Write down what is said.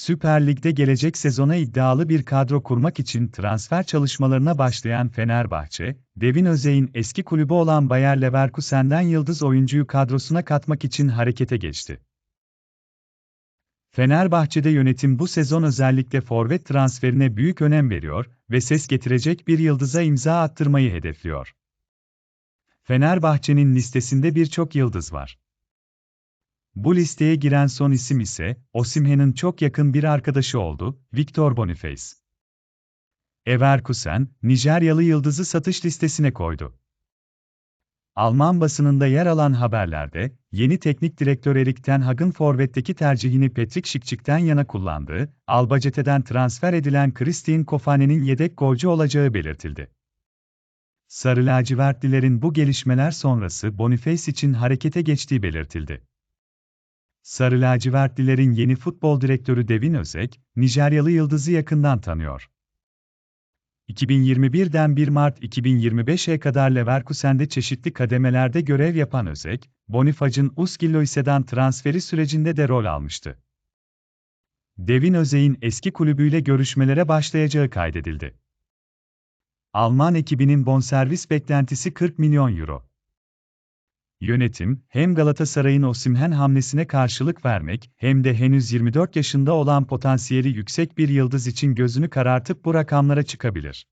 Süper Lig'de gelecek sezona iddialı bir kadro kurmak için transfer çalışmalarına başlayan Fenerbahçe, Devin Özey'in eski kulübü olan Bayer Leverkusen'den yıldız oyuncuyu kadrosuna katmak için harekete geçti. Fenerbahçe'de yönetim bu sezon özellikle forvet transferine büyük önem veriyor ve ses getirecek bir yıldıza imza attırmayı hedefliyor. Fenerbahçe'nin listesinde birçok yıldız var. Bu listeye giren son isim ise, Osimhen'in çok yakın bir arkadaşı oldu, Victor Boniface. Everkusen, Nijeryalı yıldızı satış listesine koydu. Alman basınında yer alan haberlerde, yeni teknik direktör Erik Ten Hag'ın forvetteki tercihini Patrick Schick'ten yana kullandığı, Albacete'den transfer edilen Christine Kofane'nin yedek golcü olacağı belirtildi. Sarı lacivertlilerin bu gelişmeler sonrası Boniface için harekete geçtiği belirtildi. Sarı lacivertlilerin yeni futbol direktörü Devin Özek, Nijeryalı yıldızı yakından tanıyor. 2021'den 1 Mart 2025'e kadar Leverkusen'de çeşitli kademelerde görev yapan Özek, Bonifac'ın Uskilloise'den transferi sürecinde de rol almıştı. Devin Özek'in eski kulübüyle görüşmelere başlayacağı kaydedildi. Alman ekibinin bonservis beklentisi 40 milyon euro. Yönetim, hem Galatasaray'ın Osimhen hamlesine karşılık vermek, hem de henüz 24 yaşında olan potansiyeli yüksek bir yıldız için gözünü karartıp bu rakamlara çıkabilir.